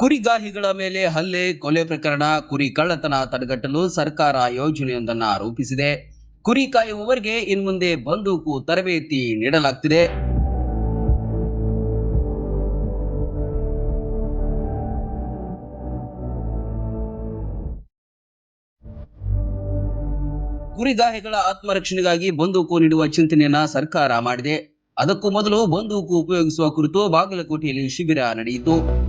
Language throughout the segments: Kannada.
ಕುರಿಗಾಹಿಗಳ ಮೇಲೆ ಹಲ್ಲೆ, ಕೊಲೆ ಪ್ರಕರಣ, ಕುರಿ ಕಳ್ಳತನ ತಡೆಗಟ್ಟಲು ಸರ್ಕಾರ ಯೋಜನೆಯೊಂದನ್ನು ರೂಪಿಸಿದೆ. ಕುರಿ ಕಾಯುವವರಿಗೆ ಇನ್ಮುಂದೆ ಬಂದೂಕು ತರಬೇತಿ ನೀಡಲಾಗ್ತಿದೆ. ಕುರಿಗಾಹಿಗಳ ಆತ್ಮರಕ್ಷಣೆಗಾಗಿ ಬಂದೂಕು ನೀಡುವ ಚಿಂತನೆಯನ್ನ ಸರ್ಕಾರ ಮಾಡಿದೆ. ಅದಕ್ಕೂ ಮೊದಲು ಬಂದೂಕು ಉಪಯೋಗಿಸುವ ಕುರಿತು ಬಾಗಲಕೋಟೆಯಲ್ಲಿ ಶಿಬಿರ ನಡೆಯಿತು.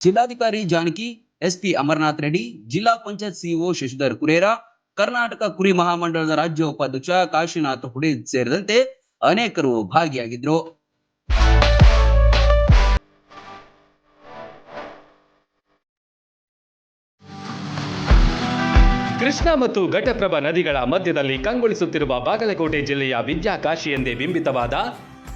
ಜಿಲ್ಲಾಧಿಕಾರಿ ಜಾನಕಿ, ಎಸ್ಪಿ ಅಮರನಾಥ್ ರೆಡ್ಡಿ, ಜಿಲ್ಲಾ ಪಂಚಾಯತ್ ಸಿಇಒ ಶಶಿಧರ್ ಕುರೇರಾ, ಕರ್ನಾಟಕ ಕುರಿ ಮಹಾಮಂಡಲದ ರಾಜ್ಯ ಉಪಾಧ್ಯಕ್ಷ ಕಾಶಿನಾಥ್ ಹುಡೇದ್ ಸೇರಿದಂತೆ ಅನೇಕರು ಭಾಗಿಯಾಗಿದ್ರು. ಕೃಷ್ಣ ಮತ್ತು ಘಟಪ್ರಭಾ ನದಿಗಳ ಮಧ್ಯದಲ್ಲಿ ಕಂಗೊಳಿಸುತ್ತಿರುವ ಬಾಗಲಕೋಟೆ ಜಿಲ್ಲೆಯ ವಿದ್ಯಾಕಾಶಿ ಎಂದೇ ಬಿಂಬಿತವಾದ